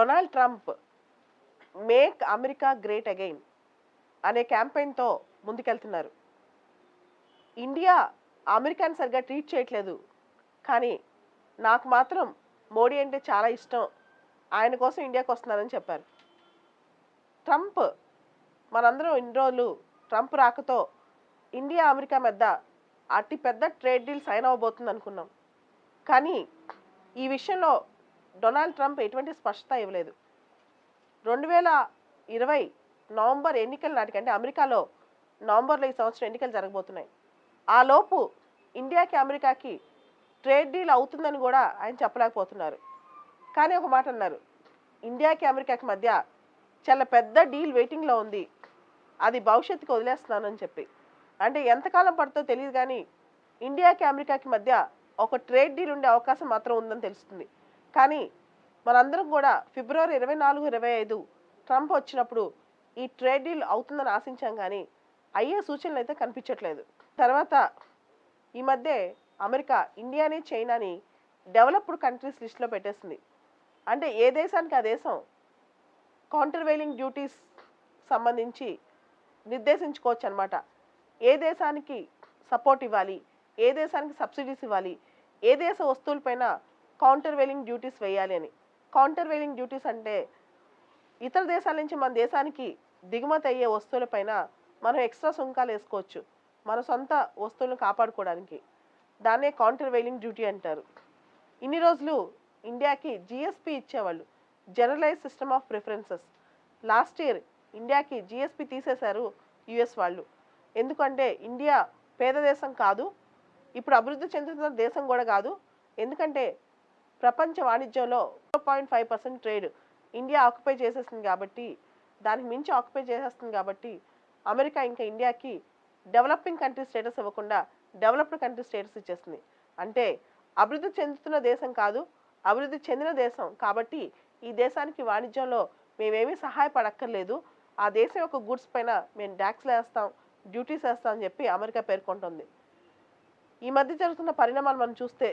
Donald Trump make America great again అనే క్యాంపెయిన్తో ముందుకెళ్తున్నారు. ఇండియా అమెరికాని సరిగ్గా ట్రీట్ చేయట్లేదు. కానీ నాకు మాత్రం మోడీ అంటే చాలా ఇష్టం. ఆయన కోసం ఇండియాకి వస్తున్నానని చెప్పారు. ట్రంప్ మనందరం ఇన్ని రోజులు ట్రంప్ రాకతో ఇండియా అమెరికా మధ్య అతి పెద్ద ట్రేడ్ డీల్ సైన్ అవ్వబోతుంది అనుకున్నాం కానీ ఈ విషయంలో డొనాల్డ్ ట్రంప్ ఎటువంటి స్పష్టత ఇవ్వలేదు. రెండు వేల ఇరవై నవంబర్ ఎన్నికల నాటికి అంటే అమెరికాలో నవంబర్లో ఈ సంవత్సరం ఎన్నికలు జరగబోతున్నాయి. ఆ లోపు ఇండియాకి అమెరికాకి ట్రేడ్ డీల్ అవుతుందని కూడా ఆయన చెప్పలేకపోతున్నారు. కానీ ఒక మాట అన్నారు. ఇండియాకి అమెరికాకి మధ్య చాలా పెద్ద డీల్ వెయిటింగ్లో ఉంది. అది భవిష్యత్తుకి వదిలేస్తున్నానని చెప్పి. అంటే ఎంతకాలం పడుతుందో తెలియదు కానీ ఇండియాకి అమెరికాకి మధ్య ఒక ట్రేడ్ డీల్ ఉండే అవకాశం మాత్రం ఉందని తెలుస్తుంది. కానీ మనందరం కూడా ఫిబ్రవరి ఇరవై నాలుగు ఇరవై ఐదు ట్రంప్ వచ్చినప్పుడు ఈ ట్రేడ్ డీల్ అవుతుందని ఆశించాం కానీ అయ్యే సూచనలు అయితే కనిపించట్లేదు. తర్వాత ఈ మధ్య అమెరికా ఇండియాని చైనాని డెవలప్డ్ కంట్రీస్ లిస్ట్లో పెట్టేసింది. అంటే ఏ దేశానికి ఆ దేశం కౌంటర్వెయిలింగ్ డ్యూటీస్ సంబంధించి నిర్దేశించుకోవచ్చు అనమాట ఏ దేశానికి సపోర్ట్ ఇవ్వాలి? ఏ దేశానికి సబ్సిడీస్ ఇవ్వాలి? ఏ దేశ వస్తువులపైన కౌంటర్ వెయిలింగ్ డ్యూటీస్ వేయాలి అని. కౌంటర్ వెయిలింగ్ డ్యూటీస్ అంటే ఇతర దేశాల నుంచి మన దేశానికి దిగుమతి అయ్యే వస్తువులపైన మనం ఎక్స్ట్రా సుంకాలు వేసుకోవచ్చు. మన సొంత వస్తువులను కాపాడుకోవడానికి. దాన్నే కౌంటర్ వెయిలింగ్ డ్యూటీ అంటారు. ఇన్ని రోజులు ఇండియాకి జిఎస్పి ఇచ్చేవాళ్ళు. Generalise system of preferences last year ఇండియాకి జిఎస్పి తీసేశారు యుఎస్ వాళ్ళు. ఎందుకంటే ఇండియా పేద దేశం కాదు. ఇప్పుడు అభివృద్ధి చెందుతున్న దేశం కూడా కాదు. ఎందుకంటే ప్రపంచ వాణిజ్యంలో point five percent trade India occupy చేసేస్తుంది కాబట్టి దానికి మించి ఆక్యుపై చేసేస్తుంది కాబట్టి అమెరికా ఇంకా ఇండియాకి డెవలపింగ్ కంట్రీ స్టేటస్ ఇవ్వకుండా డెవలప్డ్ కంట్రీ స్టేటస్ ఇచ్చేస్తుంది. అంటే అభివృద్ధి చెందుతున్న దేశం కాదు అభివృద్ధి చెందిన దేశం కాబట్టి ఈ దేశానికి వాణిజ్యంలో మేమేమీ సహాయపడక్కర్లేదు. ఆ దేశం యొక్క గూడ్స్ పైన మేము ట్యాక్స్లు వేస్తాం డ్యూటీస్ వేస్తాం అని చెప్పి అమెరికా పేర్కొంటుంది. ఈ మధ్య జరుగుతున్న పరిణామాలు మనం చూస్తే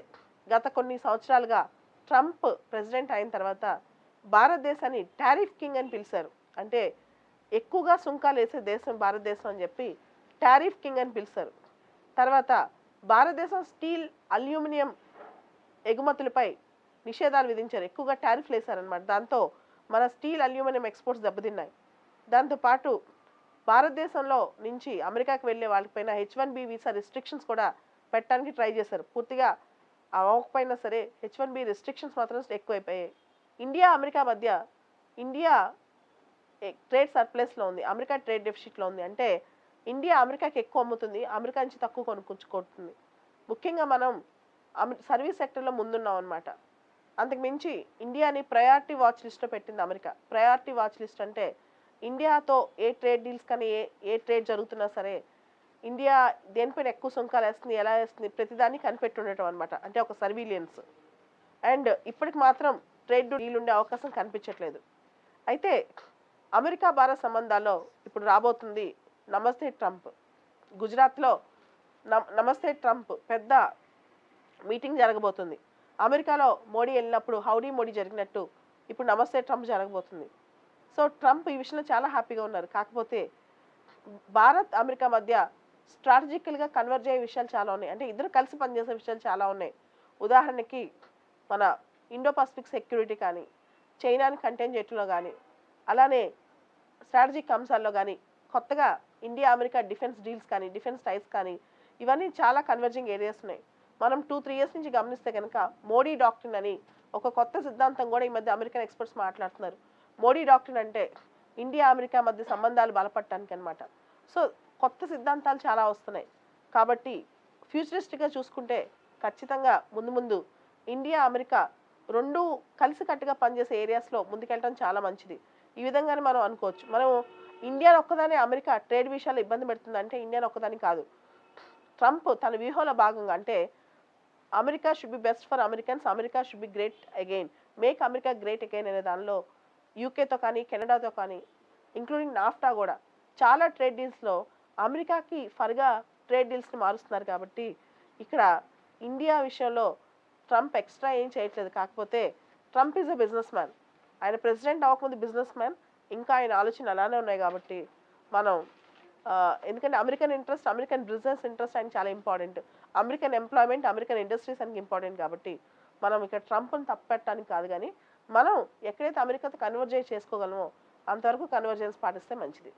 గత కొన్ని సంవత్సరాలుగా ట్రంప్ ప్రెసిడెంట్ అయిన తర్వాత భారతదేశాన్ని టారిఫ్ కింగ్ అని పిలిచారు. అంటే ఎక్కువగా సుంకాలు వేసే దేశం భారతదేశం అని చెప్పి టారిఫ్ కింగ్ అని పిలిచారు. తర్వాత భారతదేశం స్టీల్ అల్యూమినియం ఎగుమతులపై నిషేధాలు విధించారు. ఎక్కువగా టారిఫ్లు వేశారనమాట దాంతో మన స్టీల్ అల్యూమినియం ఎక్స్పోర్ట్స్ దెబ్బతిన్నాయి. దాంతోపాటు భారతదేశంలో నుంచి అమెరికాకి వెళ్ళే వాళ్ళపైన H one B visa restrictions కూడా పెట్టడానికి ట్రై చేశారు. పూర్తిగా అవ్వకపోయినా సరే హెచ్ వన్ బి రిస్ట్రిక్షన్స్ మాత్రం ఎక్కువైపోయాయి. ఇండియా అమెరికా మధ్య ఇండియా ట్రేడ్ సర్ప్లస్లో ఉంది అమెరికా ట్రేడ్ డెఫిసిట్లో ఉంది. అంటే ఇండియా అమెరికాకి ఎక్కువ అమ్ముతుంది అమెరికా నుంచి తక్కువ కొనుక్కుంచుకుంటుంది ముఖ్యంగా మనం అమె సర్వీస్ సెక్టర్లో ముందున్నాం అనమాట అంతకుమించి ఇండియాని ప్రయారిటీ వాచ్ లిస్ట్లో పెట్టింది అమెరికా. ప్రయారిటీ వాచ్ లిస్ట్ అంటే ఇండియాతో ఏ ట్రేడ్ డీల్స్ కానీ ఏ ఏ ట్రేడ్ జరుగుతున్నా సరే ఇండియా దేనిపైన ఎక్కువ సుంకాలు వేస్తుంది ఎలా వేస్తుంది ప్రతిదాన్ని కనిపెట్టి ఉండటం అనమాట అంటే ఒక సర్వీలియన్స్. అండ్ ఇప్పటికి మాత్రం ట్రేడ్ డీల్ ఉండే అవకాశం కనిపించట్లేదు. అయితే అమెరికా భారత్ సంబంధాల్లో ఇప్పుడు రాబోతుంది నమస్తే ట్రంప్. గుజరాత్లో నమస్తే ట్రంప్ పెద్ద మీటింగ్ జరగబోతుంది. అమెరికాలో మోడీ వెళ్ళినప్పుడు హౌడీ మోడీ జరిగినట్టు ఇప్పుడు నమస్తే ట్రంప్ జరగబోతుంది. సో ట్రంప్ ఈ విషయంలో చాలా హ్యాపీగా ఉన్నారు. కాకపోతే భారత్ అమెరికా మధ్య స్ట్రాటజికల్గా కన్వర్జ్ అయ్యే విషయాలు చాలా ఉన్నాయి. అంటే ఇద్దరు కలిసి పనిచేసే విషయాలు చాలా ఉన్నాయి. ఉదాహరణకి మన ఇండో పసిఫిక్ సెక్యూరిటీ కానీ చైనాని కంటైన్ చేయటంలో కానీ అలానే స్ట్రాటజిక్ అంశాల్లో కానీ కొత్తగా ఇండియా అమెరికా డిఫెన్స్ డీల్స్ కానీ డిఫెన్స్ టైస్ కానీ ఇవన్నీ చాలా కన్వర్జింగ్ ఏరియాస్ ఉన్నాయి. మనం టూ త్రీ ఇయర్స్ నుంచి గమనిస్తే కనుక మోడీ డాక్టర్ అని ఒక కొత్త సిద్ధాంతం కూడా ఈ మధ్య అమెరికన్ ఎక్స్పర్ట్స్ మాట్లాడుతున్నారు. మోడీ డాక్టర్ అంటే ఇండియా అమెరికా మధ్య సంబంధాలు బలపడటానికి అనమాట సో కొత్త సిద్ధాంతాలు చాలా వస్తున్నాయి. కాబట్టి ఫ్యూచరిస్టిక్గా చూసుకుంటే ఖచ్చితంగా ముందు ముందు ఇండియా అమెరికా రెండు కలిసికట్టుగా పనిచేసే ఏరియాస్లో ముందుకెళ్ళడం చాలా మంచిది. ఈ విధంగానే మనం అనుకోవచ్చు. మనం ఇండియాని ఒక్కదానే అమెరికా ట్రేడ్ విషయాలు ఇబ్బంది పెడుతుంది అంటే ఇండియాని ఒక్కదాని కాదు. ట్రంప్ తన వ్యూహంలో భాగంగా అంటే America should be best for Americans America should be great again make America great again అనే దానిలో యూకేతో కానీ కెనడాతో కానీ ఇంక్లూడింగ్ నాఫ్టా కూడా చాలా ట్రేడ్ డీల్స్లో అమెరికాకి ఫర్గా ట్రేడ్ డీల్స్ని మారుస్తున్నారు కాబట్టి ఇక్కడ ఇండియా విషయంలో ట్రంప్ ఎక్స్ట్రా ఏం చేయట్లేదు. కాకపోతే Trump is a business man. ఆయన ప్రెసిడెంట్ అవ్వకముందు బిజినెస్ మ్యాన్. ఇంకా ఆయన ఆలోచన అలానే ఉన్నాయి కాబట్టి మనం ఎందుకంటే American interest American business interest ఆయన చాలా important. American employment American industries ఆయనకి ఇంపార్టెంట్ కాబట్టి మనం ఇక్కడ ట్రంప్ని తప్పెట్టడానికి కాదు కానీ మనం ఎక్కడైతే అమెరికాతో కన్వర్జెన్స్ చేసుకోగలమో అంతవరకు కన్వర్జెన్స్ పాటిస్తే మంచిది.